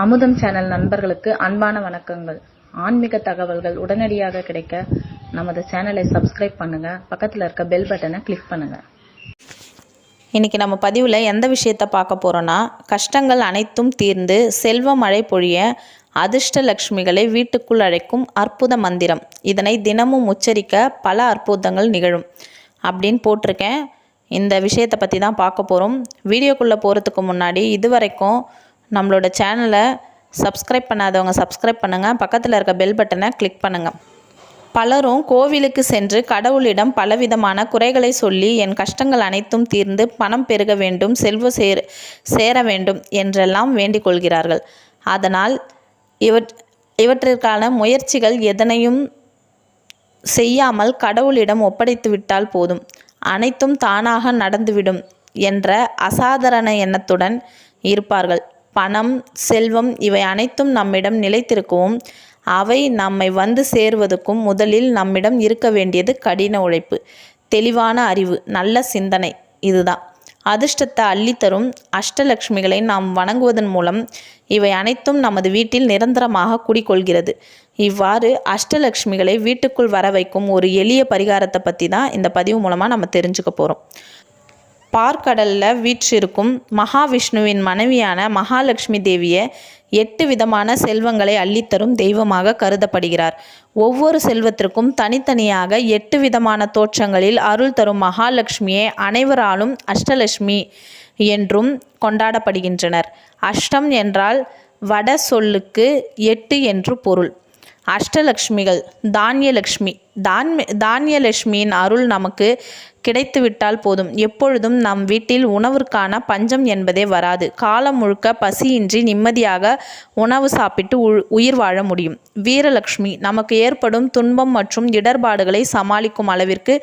அமுதம் சேனல் நண்பர்களுக்கு அன்பான வணக்கங்கள். ஆன்மீக தகவல்கள் உடனடியாக கிடைக்க நமது சேனலை சப்ஸ்கிரைப் பண்ணுங்க. பக்கத்தில் இருக்க பெல் பட்டனை கிளிக் பண்ணுங்க. இன்றைக்கி நம்ம பதிவில் எந்த விஷயத்த பார்க்க போகிறோன்னா கஷ்டங்கள் அனைத்தும் தீர்ந்து செல்வ மழை பொழிய அதிர்ஷ்ட லக்ஷ்மிகளை வீட்டுக்குள் அழைக்கும் அற்புத மந்திரம். இதனை தினமும் உச்சரிக்க பல அற்புதங்கள் நிகழும். அப்படின்னு போட்டிருக்கேன். இந்த விஷயத்தை பற்றி தான் பார்க்க போகிறோம் வீடியோக்குள்ளே போகிறதுக்கு முன்னாடி இதுவரைக்கும் நம்மளோட சேனலை சப்ஸ்கிரைப் பண்ணாதவங்க சப்ஸ்கிரைப் பண்ணுங்கள் பக்கத்தில் இருக்க பெல் பட்டனை கிளிக் பண்ணுங்கள் பலரும் கோவிலுக்கு சென்று கடவுளிடம் பலவிதமான குறைகளை சொல்லி என் கஷ்டங்கள் அனைத்தும் தீர்ந்து பணம் பெருக வேண்டும் செல்வ சேர சேர வேண்டும் என்றெல்லாம் வேண்டிக் கொள்கிறார்கள். அதனால் இவற் இவற்றிற்கான முயற்சிகள் எதனையும் செய்யாமல் கடவுளிடம் ஒப்படைத்து விட்டால் போதும். அனைத்தும் தானாக நடந்துவிடும் என்ற அசாதாரண எண்ணத்துடன் இருப்பார்கள். பணம் செல்வம் இவை அனைத்தும் நம்மிடம் நிலைத்திருக்கவும் அவை நம்மை வந்து சேர்வதற்கும் முதலில் நம்மிடம் இருக்க வேண்டியது கடின உழைப்பு தெளிவான அறிவு நல்ல சிந்தனை இதுதான். அதிர்ஷ்டத்தை அள்ளித்தரும் அஷ்டலக்ஷ்மிகளை நாம் வணங்குவதன் மூலம் இவை அனைத்தும் நமது வீட்டில் நிரந்தரமாக குடிக்கொள்கிறது இவ்வாறு அஷ்டலக்ஷ்மிகளை வீட்டுக்குள் வர வைக்கும் ஒரு எளிய பரிகாரத்தை பற்றி தான் இந்த பதிவு மூலமாக நம்ம தெரிஞ்சுக்க போகிறோம் பார்க்கடலில் வீற்றிருக்கும் மகாவிஷ்ணுவின் மனைவியான மகாலட்சுமி தேவியை எட்டு விதமான செல்வங்களை அள்ளித்தரும் தெய்வமாக கருதப்படுகிறார். ஒவ்வொரு செல்வத்திற்கும் தனித்தனியாக எட்டு விதமான தோற்றங்களில் அருள் தரும் மகாலட்சுமியை அனைவராலும் அஷ்டலட்சுமி என்றும் கொண்டாடப்படுகின்றனர். அஷ்டம் என்றால் வட சொல்லுக்கு எட்டு என்று பொருள். அஷ்டலக்ஷ்மிகள் தானியலக்ஷ்மி தான் தானியலட்சுமியின் அருள் நமக்கு கிடைத்துவிட்டால் போதும். எப்பொழுதும் நம் வீட்டில் உணவிற்கான பஞ்சம் என்பதே வராது. காலம் முழுக்க பசியின்றி நிம்மதியாக உணவு சாப்பிட்டு உயிர் வாழ முடியும். வீரலட்சுமி நமக்கு ஏற்படும் துன்பம் மற்றும் இடர்பாடுகளை சமாளிக்கும் அளவிற்கு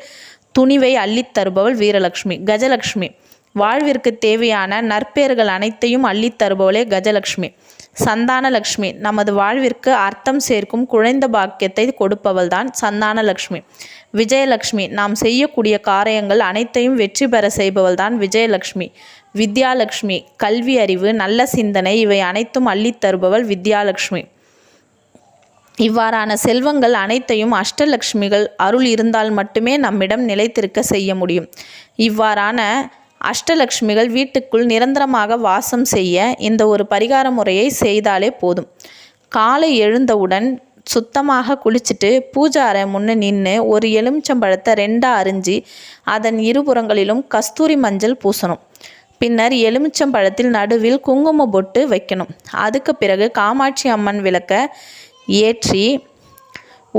துணிவை அள்ளித் தருபவள் வீரலட்சுமி கஜலட்சுமி வாழ்விற்கு தேவையான நற்பெயர்கள் அனைத்தையும் அள்ளித் தருபவளே கஜலட்சுமி சந்தானலக்ஷ்மி. நமது வாழ்விற்கு அர்த்தம் சேர்க்கும் குழந்த பாக்கியத்தை கொடுப்பவள்தான் சந்தானலக்ஷ்மி. விஜயலக்ஷ்மி. நாம் செய்யக்கூடிய காரியங்கள் அனைத்தையும் வெற்றி பெற செய்பவள்தான் விஜயலக்ஷ்மி. வித்யாலக்ஷ்மி. கல்வி அறிவு நல்ல சிந்தனை இவை அனைத்தும் அள்ளித் தருபவள் வித்யாலக்ஷ்மி. இவ்வாறான செல்வங்கள் அனைத்தையும் அஷ்டலக்ஷ்மிகள் அருள் இருந்தால் மட்டுமே நம்மிடம் நிலைத்திருக்க செய்ய முடியும். இவ்வாறான அஷ்டலக்ஷ்மிகள் வீட்டுக்குள் நிரந்தரமாக வாசம் செய்ய இந்த ஒரு பரிகார முறையை செய்தாலே போதும். காலை எழுந்தவுடன் சுத்தமாக குளிச்சுட்டு பூஜை அறை முன்னே நின்று ஒரு எலுமிச்சம்பழத்தை ரெண்டாக அரிஞ்சு அதன் இருபுறங்களிலும் கஸ்தூரி மஞ்சள் பூசணும். பின்னர் எலுமிச்சம்பழத்தில் நடுவில் குங்கும பொட்டு வைக்கணும். அதுக்கு பிறகு காமாட்சி அம்மன் விளக்க ஏற்றி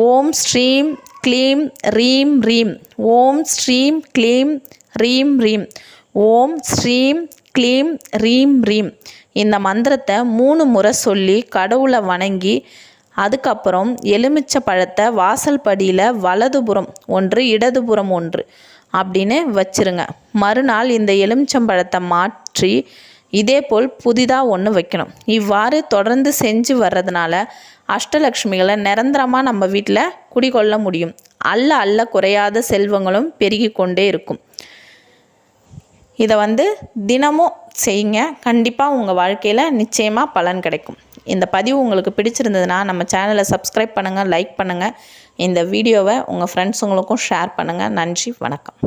ஓம் ஸ்ரீம் க்ளீம் ரீம் ரீம். ஓம் ஸ்ரீம் க்ளீம் ரீம் ரீம். ஓம் ஸ்ரீம் க்ளீம் ரீம் ரீம். இந்த மந்திரத்தை மூணு முறை சொல்லி கடவுளை வணங்கி அதுக்கப்புறம் எலுமிச்சை பழத்தை வாசல் படியில் வலதுபுறம் ஒன்று இடதுபுறம் ஒன்று அப்படின்னு வச்சுருங்க. மறுநாள் இந்த எலுமிச்சம்பழத்தை மாற்றி இதே போல் புதிதாக ஒன்று வைக்கணும். இவ்வாறு தொடர்ந்து செஞ்சு வர்றதுனால அஷ்டலக்ஷ்மிகளை நிரந்தரமாக நம்ம வீட்டில் குடிகொள்ள முடியும். அல்ல அல்ல குறையாத செல்வங்களும் பெருகி கொண்டே இருக்கும். இதை வந்து தினமும் செய்யுங்க. கண்டிப்பாக உங்கள் வாழ்க்கையில் நிச்சயமாக பலன் கிடைக்கும். இந்த பதிவு உங்களுக்கு பிடிச்சிருந்ததுன்னா நம்ம சேனலை சப்ஸ்கிரைப் பண்ணுங்கள் லைக் பண்ணுங்கள் இந்த வீடியோவை உங்கள் ஃப்ரெண்ட்ஸுங்களுக்கும் ஷேர் பண்ணுங்கள் நன்றி வணக்கம்.